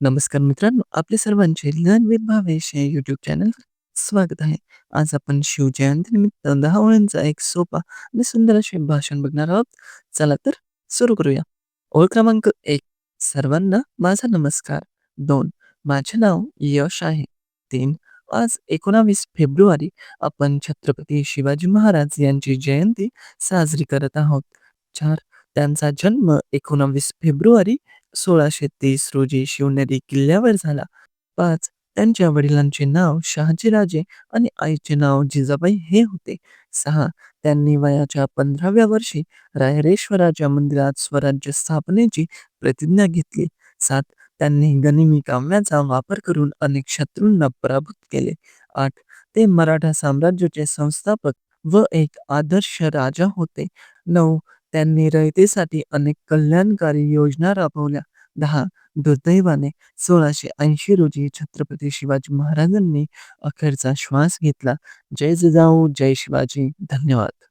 नमस्कार मित्रांनो, आपले सर्वांचे ज्ञान भावेश या यूट्यूब चॅनलवर स्वागत आहे. आज आपण शिवजयंतीनिमित्त दहा ओळींचा एक सोपा आणि सुंदर असे भाषण बघणार आहोत. चला तर सुरू करूया. ओळ क्रमांक एक सर्वांना माझा नमस्कार. दोन माझे नाव यश आहे. तीन आज 19 फेब्रुवारी आपण छत्रपती शिवाजी महाराज यांची जयंती साजरी करत आहोत. चार त्यांचा जन्म 19 फेब्रुवारी 1630 रोजी शिवनेरी किल्ल्यावर झाला. पाच त्यांच्या वडिलांचे नाव शहाजीराजे आणि आईचे नाव जिजाबाई हे होते. सहा त्यांनी वयाच्या 15व्या वर्षी रायरेश्वराच्या मंदिरात स्वराज्य स्थापनेची प्रतिज्ञा घेतली. सात त्यांनी गनिमी काम्याचा वापर करून अनेक शत्रूंना पराभूत केले. आठ ते मराठा साम्राज्याचे संस्थापक व एक आदर्श राजा होते. नऊ त्यांनी रयतेसाठी अनेक कल्याणकारी योजना राबवल्या. दहा दुर्दैवाने 1680 रोजी छत्रपती शिवाजी महाराजांनी अखेरचा श्वास घेतला. जय जिजाऊ जय शिवाजी. धन्यवाद.